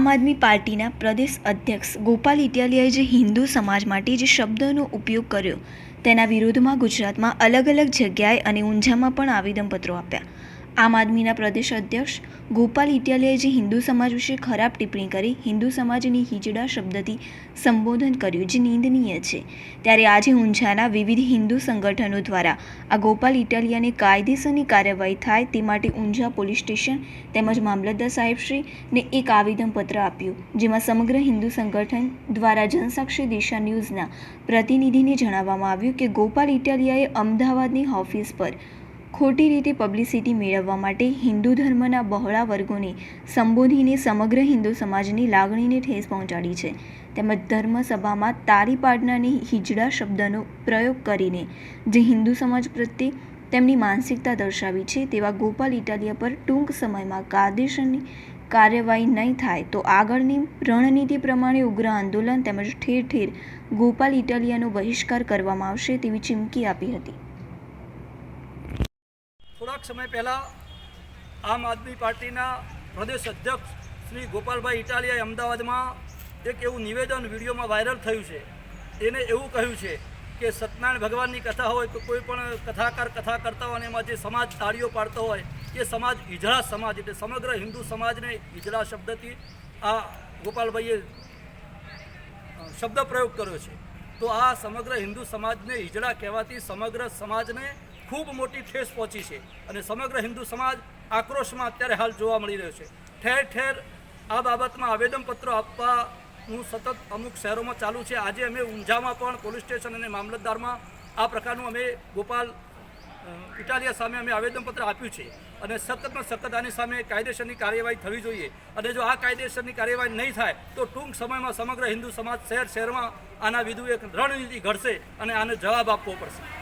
આમ આદમી પાર્ટીના પ્રદેશ અધ્યક્ષ ગોપાલ ઇટાલિયાએ જે હિન્દુ સમાજ માટે જે શબ્દનો ઉપયોગ કર્યો, તેના વિરોધમાં ગુજરાતમાં અલગ અલગ જગ્યાએ અને ઊંઝામાં પણ આવેદનપત્રો આપ્યા. આમ આદમીના પ્રદેશ અધ્યક્ષ ગોપાલ ઇટાલિયાએ જે હિન્દુ સમાજ વિશે ખરાબ ટિપ્પણી કરી, હિન્દુ સમાજની હિજડા શબ્દથી સંબોધન કર્યું જે નિંદનીય છે. ત્યારે આજે ઊંઝાના વિવિધ હિન્દુ સંગઠનો દ્વારા આ ગોપાલ ઇટાલિયાને કાયદેસરની કાર્યવાહી થાય તે માટે ઊંઝા પોલીસ સ્ટેશન તેમજ મામલતદાર સાહેબશ્રીને એક આવેદનપત્ર આપ્યું, જેમાં સમગ્ર હિન્દુ સંગઠન દ્વારા જનસાક્ષી દિશા ન્યૂઝના પ્રતિનિધિને જણાવવામાં આવ્યું કે ગોપાલ ઇટાલિયાએ અમદાવાદની ઓફિસ પર ખોટી રીતે પબ્લિસિટી મેળવવા માટે હિન્દુ ધર્મના બહોળા વર્ગોને સંબોધીને સમગ્ર હિન્દુ સમાજની લાગણીને ઠેસ પહોંચાડી છે. તેમજ ધર્મસભામાં તારી પાડનાની હિજડા શબ્દનો પ્રયોગ કરીને જે હિન્દુ સમાજ પ્રત્યે તેમની માનસિકતા દર્શાવી છે તેવા ગોપાલ ઇટાલિયા પર ટૂંક સમયમાં કાયદેસરની કાર્યવાહી નહીં થાય તો આગળની રણનીતિ પ્રમાણે ઉગ્ર આંદોલન તેમજ ઠેર ઠેર ગોપાલ ઇટાલિયાનો બહિષ્કાર કરવામાં આવશે તેવી ચીમકી આપી હતી. થોડાક સમય પહેલાં આમ આદમી પાર્ટીના પ્રદેશ અધ્યક્ષ શ્રી ગોપાલભાઈ ઇટાલિયાએ અમદાવાદમાં એક એવું નિવેદન વિડીયોમાં વાયરલ થયું છે. એને એવું કહ્યું છે કે સત્યનારાયણ ભગવાનની કથા હોય તો કોઈ પણ કથાકાર કથા કરતા હોય અને એમાં જે સમાજ તાળીઓ પાડતો હોય, એ સમાજ ઈજળા સમાજ એટલે સમગ્ર હિન્દુ સમાજને ઈજળા શબ્દથી આ ગોપાલભાઈએ શબ્દ પ્રયોગ કર્યો છે. તો આ સમગ્ર હિન્દુ સમાજને હિજડા કહેવાથી સમગ્ર સમાજને ખૂબ મોટી ઠેસ પહોંચી છે અને સમગ્ર હિન્દુ સમાજ આક્રોશમાં અત્યારે હાલ જોવા મળી રહ્યો છે. ઠેર ઠેર આ બાબતમાં આવેદનપત્રો આપવાનું સતત અમુક શહેરોમાં ચાલુ છે. આજે અમે ઊંઝામાં પણ પોલીસ સ્ટેશન અને મામલતદારમાં આ પ્રકારનું અમે ગોપાલ ઇટાલિયા સામે અમે આવેદનપત્ર આપ્યું છે અને સખતમાં સખત આની સામે કાયદેસરની કાર્યવાહી થવી જોઈએ. અને જો આ કાયદેસરની કાર્યવાહી નહીં થાય, તો ટૂંક સમયમાં સમગ્ર હિન્દુ સમાજ શહેર શહેરમાં આના વિધુ એક રણનીતિ ઘડશે અને આને જવાબ આપવો પડશે.